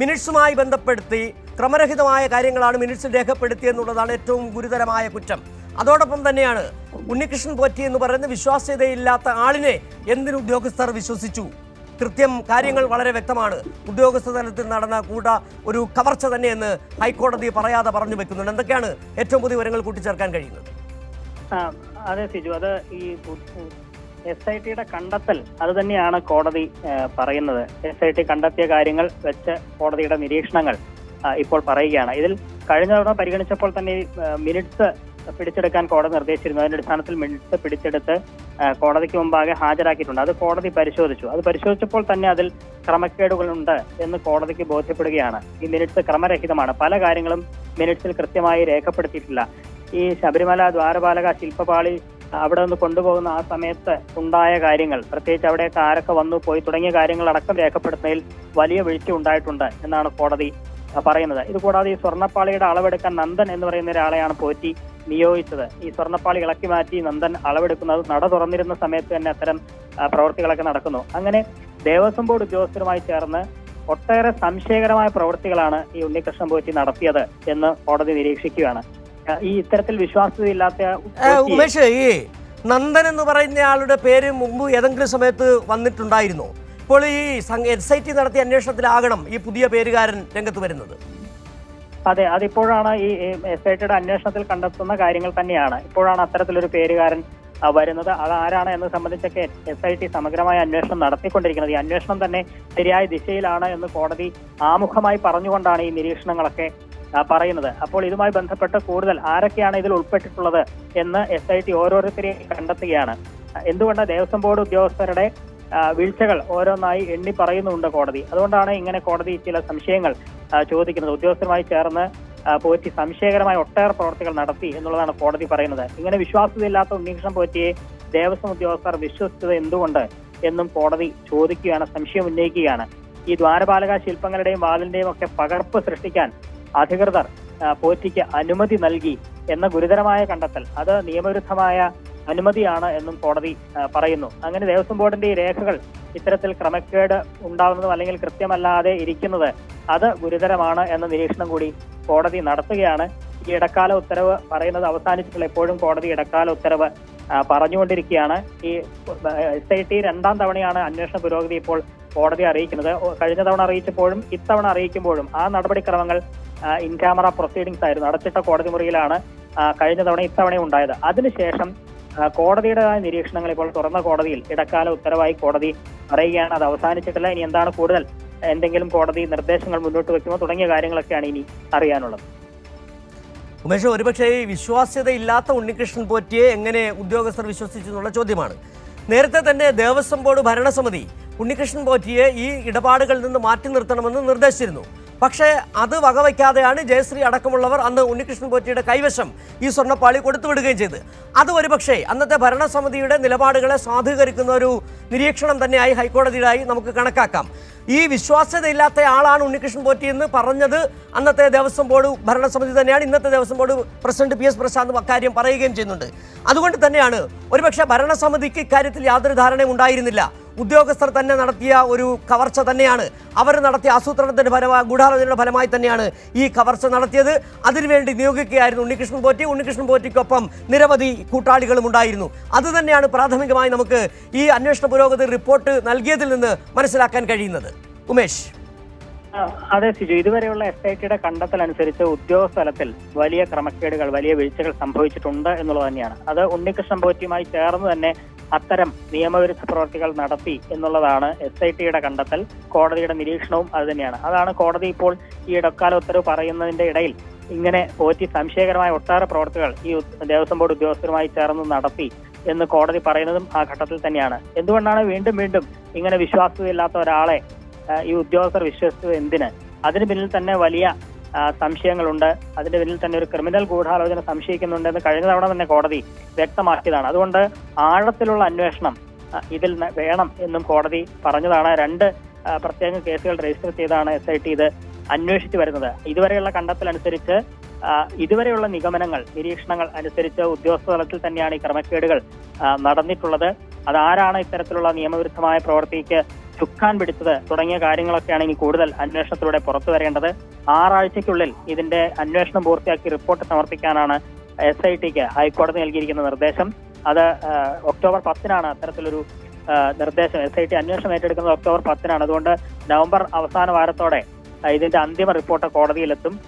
മിനിറ്റ്സുമായി ബന്ധപ്പെടുത്തി ക്രമരഹിതമായ കാര്യങ്ങളാണ് മിനിറ്റ്സിൽ രേഖപ്പെടുത്തിയെന്നുള്ളതാണ് ഏറ്റവും ഗുരുതരമായ കുറ്റം. അതോടൊപ്പം തന്നെയാണ് ഉണ്ണികൃഷ്ണൻ പോറ്റി എന്ന് പറയുന്ന വിശ്വാസ്യതയില്ലാത്ത ആളിനെ എന്തിനു ഉദ്യോഗസ്ഥർ വിശ്വസിച്ചു? കൃത്യം കാര്യങ്ങൾ വളരെ വ്യക്തമാണ്. ഉദ്യോഗസ്ഥ തലത്തിൽ നടന്ന കൂട്ട ഒരു കവർച്ച തന്നെയെന്ന് ഹൈക്കോടതി പറയാതെ പറഞ്ഞു വെക്കുന്നുണ്ട്. എന്തൊക്കെയാണ് ഏറ്റവും പുതിയ വിവരങ്ങൾ കൂട്ടിച്ചേർക്കാൻ കഴിയുന്നത്? അതെ സിജു. അത് ഈ എസ് ഐ ടിയുടെ കണ്ടെത്തൽ അത് തന്നെയാണ് കോടതി പറയുന്നത്. എസ് ഐ ടി കണ്ടെത്തിയ കാര്യങ്ങൾ വെച്ച് കോടതിയുടെ നിരീക്ഷണങ്ങൾ ഇപ്പോൾ പറയുകയാണ്. ഇതിൽ കഴിഞ്ഞ തവണ പരിഗണിച്ചപ്പോൾ തന്നെ മിനിറ്റ്സ് പിടിച്ചെടുക്കാൻ കോടതി നിർദ്ദേശിച്ചിരുന്നു. അതിന്റെ അടിസ്ഥാനത്തിൽ മിനിറ്റ്സ് പിടിച്ചെടുത്ത് കോടതിക്ക് മുമ്പാകെ ഹാജരാക്കിയിട്ടുണ്ട്. അത് കോടതി പരിശോധിച്ചു. അത് പരിശോധിച്ചപ്പോൾ തന്നെ അതിൽ ക്രമക്കേടുകളുണ്ട് എന്ന് കോടതിക്ക് ബോധ്യപ്പെടുകയാണ്. ഈ മിനിറ്റ്സ് ക്രമരഹിതമാണ്. പല കാര്യങ്ങളും മിനിറ്റ്സിൽ കൃത്യമായി രേഖപ്പെടുത്തിയിട്ടില്ല. ഈ ശബരിമല ദ്വാരപാലക ശില്പപാളി അവിടെ നിന്ന് കൊണ്ടുപോകുന്ന ആ സമയത്ത് ഉണ്ടായ കാര്യങ്ങൾ പ്രത്യേകിച്ച് അവിടെയൊക്കെ ആരൊക്കെ വന്നു പോയി തുടങ്ങിയ കാര്യങ്ങൾ അടക്കം രേഖപ്പെടുത്തുന്നതിൽ വലിയ വീഴ്ച ഉണ്ടായിട്ടുണ്ട് എന്നാണ് കോടതി പറയുന്നത്. ഇതുകൂടാതെ ഈ സ്വർണപ്പാളിയുടെ അളവെടുക്കാൻ നന്ദൻ എന്ന് പറയുന്ന ഒരാളെയാണ് പോറ്റി നിയോഗിച്ചത്. ഈ സ്വർണപ്പാളി ഇളക്കി മാറ്റി നന്ദൻ അളവെടുക്കുന്നത് നട തുറന്നിരുന്ന സമയത്ത് തന്നെ അത്തരം പ്രവൃത്തികളൊക്കെ നടക്കുന്നു. അങ്ങനെ ദേവസ്വം ബോർഡ് ഉദ്യോഗസ്ഥരുമായി ചേർന്ന് ഒട്ടേറെ സംശയകരമായ പ്രവൃത്തികളാണ് ഈ ഉണ്ണികൃഷ്ണൻ പോറ്റി നടത്തിയത് എന്ന് കോടതി നിരീക്ഷിക്കുകയാണ്. ഈ ഇത്തരത്തിൽ വിശ്വാസ്യതയില്ലാത്ത ഉമേഷ് ഈ നന്ദൻ എന്ന് പറയുന്ന ആളുടെ പേര് മുമ്പ് ഏതെങ്കിലും സമയത്ത് വന്നിട്ടുണ്ടായിരുന്നു. ഇപ്പോൾ ഈ എസ് ഐ ടി നടത്തിയ അന്വേഷണത്തിലാകണം ഈ പുതിയ പേരുകാരൻ രംഗത്ത് വരുന്നത്. അതെ അതിപ്പോഴാണ് ഈ എസ് ഐ ടിയുടെ അന്വേഷണത്തിൽ കണ്ടെത്തുന്ന കാര്യങ്ങൾ തന്നെയാണ്. ഇപ്പോഴാണ് അത്തരത്തിലൊരു പേരുകാരൻ വരുന്നത്. അത് ആരാണ് എന്ന് സംബന്ധിച്ചൊക്കെ എസ് ഐ ടി സമഗ്രമായ അന്വേഷണം നടത്തിക്കൊണ്ടിരിക്കുന്നത്. ഈ അന്വേഷണം തന്നെ ശരിയായ ദിശയിലാണ് എന്ന് കോടതി ആമുഖമായി പറഞ്ഞുകൊണ്ടാണ് ഈ നിരീക്ഷണങ്ങളൊക്കെ പറയുന്നത്. അപ്പോൾ ഇതുമായി ബന്ധപ്പെട്ട് കൂടുതൽ ആരൊക്കെയാണ് ഇതിൽ ഉൾപ്പെട്ടിട്ടുള്ളത് എന്ന് എസ് ഐ ടി ഓരോരുത്തരെയും കണ്ടെത്തുകയാണ്. എന്തുകൊണ്ട് ദേവസ്വം ബോർഡ് ഉദ്യോഗസ്ഥരുടെ വീഴ്ചകൾ ഓരോന്നായി എണ്ണി പറയുന്നുണ്ട് കോടതി? അതുകൊണ്ടാണ് ഇങ്ങനെ കോടതി ചില സംശയങ്ങൾ ചോദിക്കുന്നത്. ഉദ്യോഗസ്ഥരുമായി ചേർന്ന് പോറ്റി സംശയകരമായ ഒട്ടേറെ പ്രവർത്തികൾ നടത്തി എന്നുള്ളതാണ് കോടതി പറയുന്നത്. ഇങ്ങനെ വിശ്വാസ്യതയില്ലാത്ത ഉണ്ണികൃഷ്ണൻ പോറ്റിയെ ദേവസ്വം ഉദ്യോഗസ്ഥർ വിശ്വസിച്ചത് എന്തുകൊണ്ട് എന്നും കോടതി ചോദിക്കുകയാണ് സംശയം ഉന്നയിക്കുകയാണ്. ഈ ദ്വാരപാലക ശില്പങ്ങളുടെയും വാതിലിന്റെയും ഒക്കെ പകർപ്പ് സൃഷ്ടിക്കാൻ അധികൃതർ പോറ്റിക്ക് അനുമതി നൽകി എന്ന ഗുരുതരമായ കണ്ടെത്തൽ. അത് നിയമവിരുദ്ധമായ അനുമതിയാണ് എന്നും കോടതി പറയുന്നു. അങ്ങനെ ദേവസ്വം ബോർഡിന്റെ ഈ രേഖകൾ ഇത്തരത്തിൽ ക്രമക്കേട് ഉണ്ടാകുന്നതും അല്ലെങ്കിൽ കൃത്യമല്ലാതെ ഇരിക്കുന്നത് അത് ഗുരുതരമാണ് എന്ന നിരീക്ഷണം കൂടി കോടതി നടത്തുകയാണ്. ഈ ഇടക്കാല ഉത്തരവ് പറയുന്നത് അവസാനിച്ചിട്ടുള്ള എപ്പോഴും കോടതി ഇടക്കാല ഉത്തരവ് പറഞ്ഞുകൊണ്ടിരിക്കുകയാണ്. ഈ എസ് ഐ ടി രണ്ടാം തവണയാണ് അന്വേഷണ പുരോഗതി ഇപ്പോൾ കോടതി അറിയിക്കുന്നത്. കഴിഞ്ഞ തവണ അറിയിച്ചപ്പോഴും ഇത്തവണ അറിയിക്കുമ്പോഴും ആ നടപടിക്രമങ്ങൾ ഇൻ ക്യാമറ പ്രൊസീഡിംഗ്സ് ആയിരുന്നു. അടച്ചിട്ട കോടതി മുറിയിലാണ് കഴിഞ്ഞ തവണ ഇത്തവണ ഉണ്ടായത്. അതിനുശേഷം കോടതിയുടേതായ നിരീക്ഷണങ്ങൾ ഇപ്പോൾ തുറന്ന കോടതിയിൽ ഇടക്കാല ഉത്തരവായി കോടതി പറയുകയാണ്. അത് അവസാനിച്ചിട്ടില്ല. ഇനി എന്താണ് കൂടുതൽ എന്തെങ്കിലും കോടതി നിർദ്ദേശങ്ങൾ മുന്നോട്ട് വെക്കുമോ തുടങ്ങിയ കാര്യങ്ങളൊക്കെയാണ് ഇനി അറിയാനുള്ളത്. ഉമേഷ് ഒരുപക്ഷെ ഈ വിശ്വാസ്യതയില്ലാത്ത ഉണ്ണികൃഷ്ണൻ പോറ്റിയെ എങ്ങനെ ഉദ്യോഗസ്ഥർ വിശ്വസിച്ചു എന്നുള്ള ചോദ്യമാണ്. നേരത്തെ തന്നെ ദേവസ്വം ബോർഡ് ഭരണസമിതി ഉണ്ണികൃഷ്ണൻ പോറ്റിയെ ഈ ഇടപാടുകളിൽ നിന്ന് മാറ്റി നിർത്തണമെന്ന് നിർദ്ദേശിച്ചിരുന്നു. പക്ഷേ അത് വകവയ്ക്കാതെയാണ് ജയശ്രീ അടക്കമുള്ളവർ അന്ന് ഉണ്ണികൃഷ്ണൻ പോറ്റിയുടെ കൈവശം ഈ സ്വർണപ്പാളി കൊടുത്തുവിടുകയും ചെയ്ത്. അത് ഒരുപക്ഷേ അന്നത്തെ ഭരണസമിതിയുടെ നിലപാടുകളെ സാധൂകരിക്കുന്ന ഒരു നിരീക്ഷണം തന്നെയായി ഹൈക്കോടതിയിലായി നമുക്ക് കണക്കാക്കാം. ഈ വിശ്വാസ്യതയില്ലാത്ത ആളാണ് ഉണ്ണികൃഷ്ണൻ പോറ്റി എന്ന് പറഞ്ഞത് അന്നത്തെ ദേവസ്വം ബോർഡ് ഭരണസമിതി തന്നെയാണ്. ഇന്നത്തെ Devaswom board president P S Prashant അക്കാര്യം പറയുകയും ചെയ്യുന്നുണ്ട്. അതുകൊണ്ട് തന്നെയാണ് ഒരുപക്ഷെ ഭരണസമിതിക്ക് ഇക്കാര്യത്തിൽ യാതൊരു ധാരണയും ഉണ്ടായിരുന്നില്ല. ഉദ്യോഗസ്ഥർ തന്നെ നടത്തിയ ഒരു കവർച്ച തന്നെയാണ്. അവർ നടത്തിയ ആസൂത്രണത്തിന്റെ ഫലമായി ഗൂഢാലോചനയുടെ ഫലമായി തന്നെയാണ് ഈ കവർച്ച നടത്തിയത്. അതിനുവേണ്ടി നിയോഗിക്കുകയായിരുന്നു ഉണ്ണികൃഷ്ണൻ പോറ്റി. ഉണ്ണികൃഷ്ണൻ പോറ്റിക്കൊപ്പം നിരവധി കൂട്ടാളികളും ഉണ്ടായിരുന്നു. അത് തന്നെയാണ് പ്രാഥമികമായി നമുക്ക് ഈ അന്വേഷണ പുരോഗതി റിപ്പോർട്ട് നൽകിയതിൽ നിന്ന് മനസ്സിലാക്കാൻ കഴിയുന്നത്. ഉമേഷ്. അതെ സിജു. ഇതുവരെയുള്ള എസ് ഐ ടിയുടെ കണ്ടെത്തൽ അനുസരിച്ച് ഉദ്യോഗസ്ഥലത്തിൽ വലിയ ക്രമക്കേടുകൾ വലിയ വീഴ്ചകൾ സംഭവിച്ചിട്ടുണ്ട് എന്നുള്ളത് തന്നെയാണ്. അത് ഉണ്ണികൃഷ്ണൻ പോറ്റിയുമായി ചേർന്ന് തന്നെ അത്തരം നിയമവിരുദ്ധ പ്രവർത്തികൾ നടത്തി എന്നുള്ളതാണ് എസ് ഐ ടിയുടെ കണ്ടെത്തൽ. കോടതിയുടെ നിരീക്ഷണവും അത് തന്നെയാണ്. അതാണ് കോടതി ഇപ്പോൾ ഈ ഇടക്കാല ഉത്തരവ് പറയുന്നതിന്റെ ഇടയിൽ ഇങ്ങനെ പോറ്റി സംശയകരമായ ഒട്ടേറെ പ്രവർത്തികൾ ഈ ദേവസ്വം ബോർഡ് ഉദ്യോഗസ്ഥരുമായി ചേർന്ന് നടത്തി എന്ന് കോടതി പറയുന്നതും ആ ഘട്ടത്തിൽ തന്നെയാണ്. എന്തുകൊണ്ടാണ് വീണ്ടും വീണ്ടും ഇങ്ങനെ വിശ്വാസ്യതയില്ലാത്ത ഒരാളെ ഈ ഉദ്യോഗസ്ഥർ വിശ്വസിച്ചത് എന്തിന്? അതിന് പിന്നിൽ തന്നെ വലിയ സംശയങ്ങളുണ്ട്. അതിന്റെ പിന്നിൽ തന്നെ ഒരു ക്രിമിനൽ ഗൂഢാലോചന സംശയിക്കുന്നുണ്ടെന്ന് കഴിഞ്ഞ തവണ തന്നെ കോടതി വ്യക്തമാക്കിയതാണ്. അതുകൊണ്ട് ആഴത്തിലുള്ള അന്വേഷണം ഇതിൽ വേണം എന്നും കോടതി പറഞ്ഞതാണ്. രണ്ട് പ്രത്യേക കേസുകൾ രജിസ്റ്റർ ചെയ്താണ് എസ് ഐ ടി ഇത് അന്വേഷിച്ചു വരുന്നത്. ഇതുവരെയുള്ള കണ്ടെത്തൽ അനുസരിച്ച് ഇതുവരെയുള്ള നിഗമനങ്ങൾ നിരീക്ഷണങ്ങൾ അനുസരിച്ച് ഉദ്യോഗസ്ഥ തലത്തിൽ തന്നെയാണ് ഈ ക്രമക്കേടുകൾ നടന്നിട്ടുള്ളത്. അതാരാണ് ഇത്തരത്തിലുള്ള നിയമവിരുദ്ധമായ പ്രവൃത്തിക്ക് ചുക്കാൻ പിടിച്ചത് തുടങ്ങിയ കാര്യങ്ങളൊക്കെയാണ് ഇനി കൂടുതൽ അന്വേഷണത്തിലൂടെ പുറത്തു വരേണ്ടത്. ആറാഴ്ചയ്ക്കുള്ളിൽ ഇതിന്റെ അന്വേഷണം പൂർത്തിയാക്കി റിപ്പോർട്ട് സമർപ്പിക്കാനാണ് എസ് ഐ ടിക്ക് ഹൈക്കോടതി നൽകിയിരിക്കുന്ന നിർദ്ദേശം. അത് ഒക്ടോബർ പത്തിനാണ് അത്തരത്തിലൊരു നിർദ്ദേശം. എസ് ഐ ടി അന്വേഷണം ഏറ്റെടുക്കുന്നത് ഒക്ടോബർ പത്തിനാണ്. അതുകൊണ്ട് നവംബർ അവസാന വാരത്തോടെ ഇതിന്റെ അന്തിമ റിപ്പോർട്ട് കോടതിയിലെത്തും.